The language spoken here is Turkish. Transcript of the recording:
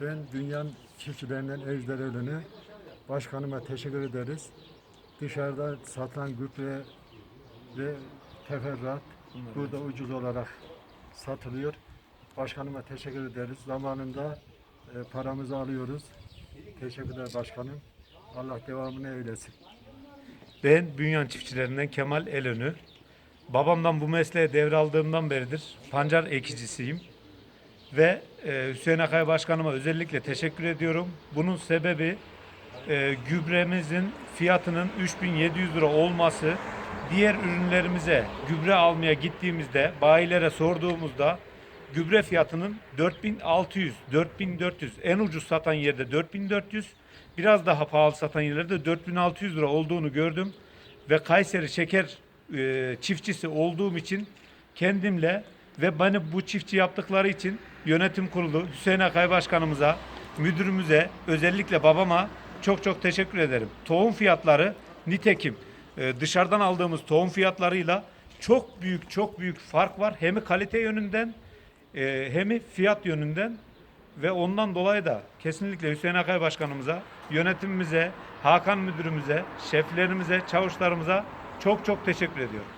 Ben dünyanın çiftçilerinden Ejder Ölünü başkanıma teşekkür ederiz. Dışarıda satılan gübre ve teferruat burada ucuz olarak satılıyor. Başkanıma teşekkür ederiz. Zamanında e, paramızı alıyoruz. Teşekkürler başkanım. Allah devamını eylesin. Ben Bünyan çiftçilerinden Kemal Elönü. Babamdan bu mesleğe devraldığımdan beridir pancar ekicisiyim. Ve e, Hüseyin Akay Başkanıma özellikle teşekkür ediyorum. Bunun sebebi e, gübremizin fiyatının 3700 lira olması. Diğer ürünlerimize gübre almaya gittiğimizde bayilere sorduğumuzda gübre fiyatının 4600, 4400 en ucuz satan yerde 4400 biraz daha pahalı satan yerlerde 4600 lira olduğunu gördüm ve Kayseri şeker e, çiftçisi olduğum için kendimle ve beni bu çiftçi yaptıkları için yönetim kurulu Hüseyin Akay Başkanımıza, müdürümüze, özellikle babama çok çok teşekkür ederim. Tohum fiyatları nitekim e, dışarıdan aldığımız tohum fiyatlarıyla çok büyük çok büyük fark var. Hem kalite yönünden e, hem fiyat yönünden ve ondan dolayı da kesinlikle Hüseyin Akay Başkanımıza, yönetimimize, Hakan Müdürümüze, şeflerimize, çavuşlarımıza çok çok teşekkür ediyorum.